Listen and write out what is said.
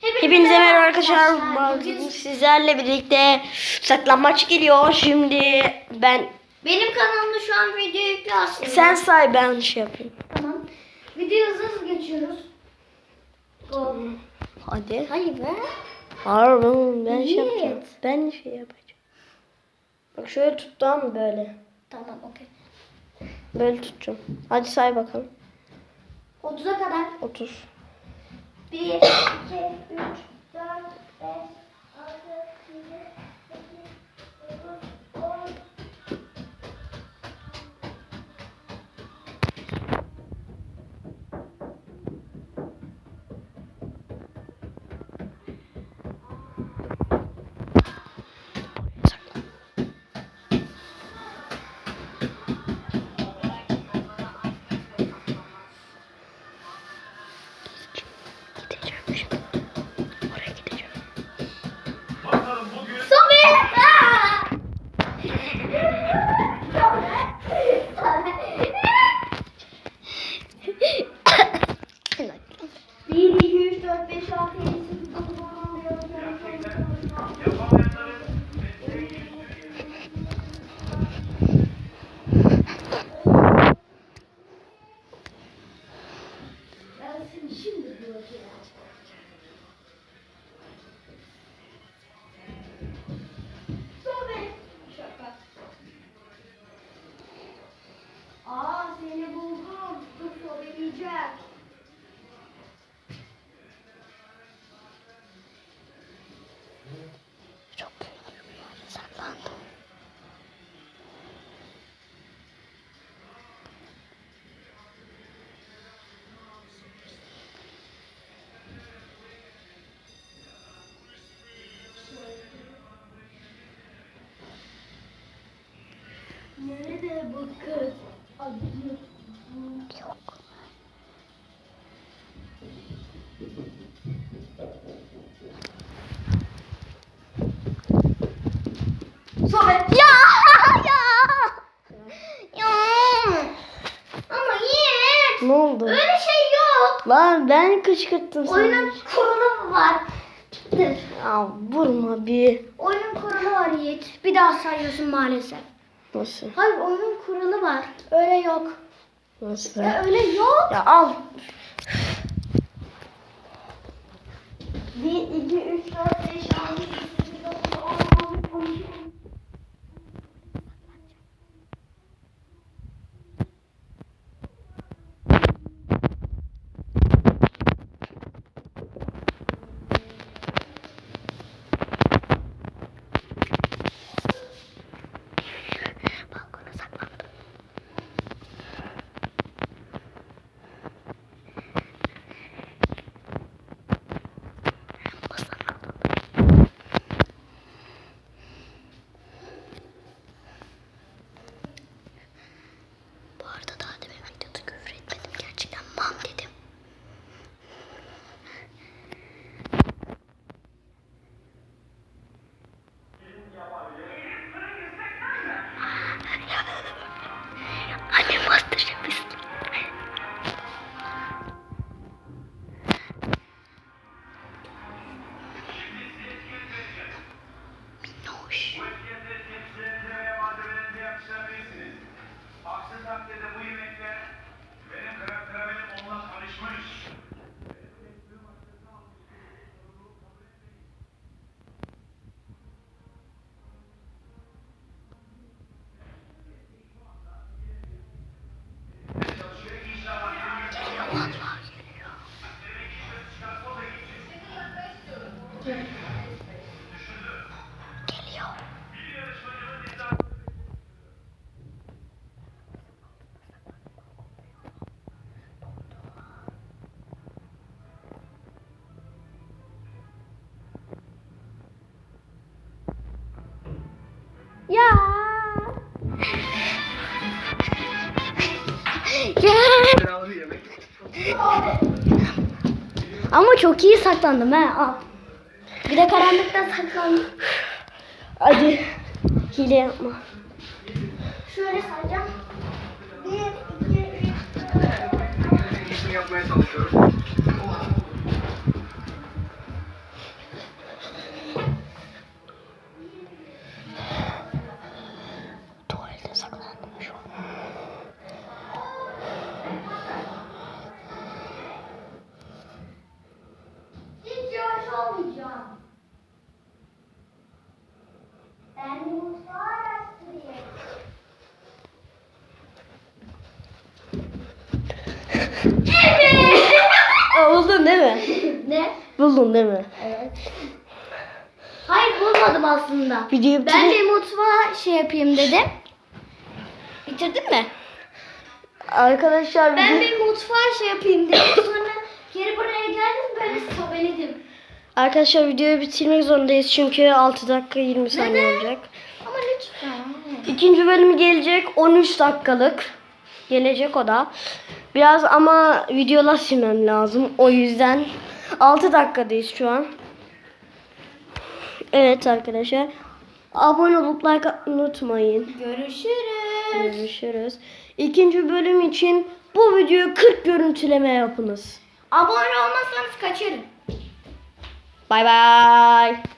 Hepinize merhaba arkadaşlar. Bugün sizlerle birlikte saklanmaç geliyor. Şimdi ben Benim kanalımda şu an video yüklü aslında. sen say ben şey yapayım. Tamam. Video hızlı hızlı geçiyoruz. Go. Hadi. Hayır be. Pardon ben şey Evet. yapacağım. Ben şey yapacağım. Bak şöyle tut tamam böyle. Tamam okey. Böyle tutacağım. Hadi say bakalım. 30'a kadar. 30. 1, 2, 3, 4, 5, Lan ben kışkırttım seni. Oyunun kurulu var. Dur. Ya vurma bir. Oyunun kuralı var Yiğit. Bir daha sayıyorsun maalesef. Nasıl? Hayır oyunun kuralı var. Öyle yok. Nasıl? Ya öyle yok. Ya al. 1, 2, 3, 4, 5, 6, 7, 8, 9, 10, 11, 12, Ama çok iyi saklandım ha. Al. Bir de karanlıkta saklandım. Hadi. Hile yapma. Şöyle sayacağım. Bir, iki, üç, yapmaya çalışıyorum. Ben mutfağı araştırayım. Evet. Buldun değil mi? ne? Buldun değil mi? Evet. Hayır bulmadım aslında. Videoyu Ben bir mutfağa şey yapayım dedim. Bitirdin mi? Arkadaşlar Ben video- bir mutfağa şey yapayım dedim. Sonra Arkadaşlar videoyu bitirmek zorundayız çünkü 6 dakika 20 saniye Neden? olacak. Ama lütfen. İkinci bölüm gelecek 13 dakikalık. Gelecek o da. Biraz ama videolar silmem lazım. O yüzden 6 dakikadayız şu an. Evet arkadaşlar. Abone olup like unutmayın. Görüşürüz. Görüşürüz. İkinci bölüm için bu videoyu 40 görüntüleme yapınız. Abone olmazsanız kaçırın. 拜拜。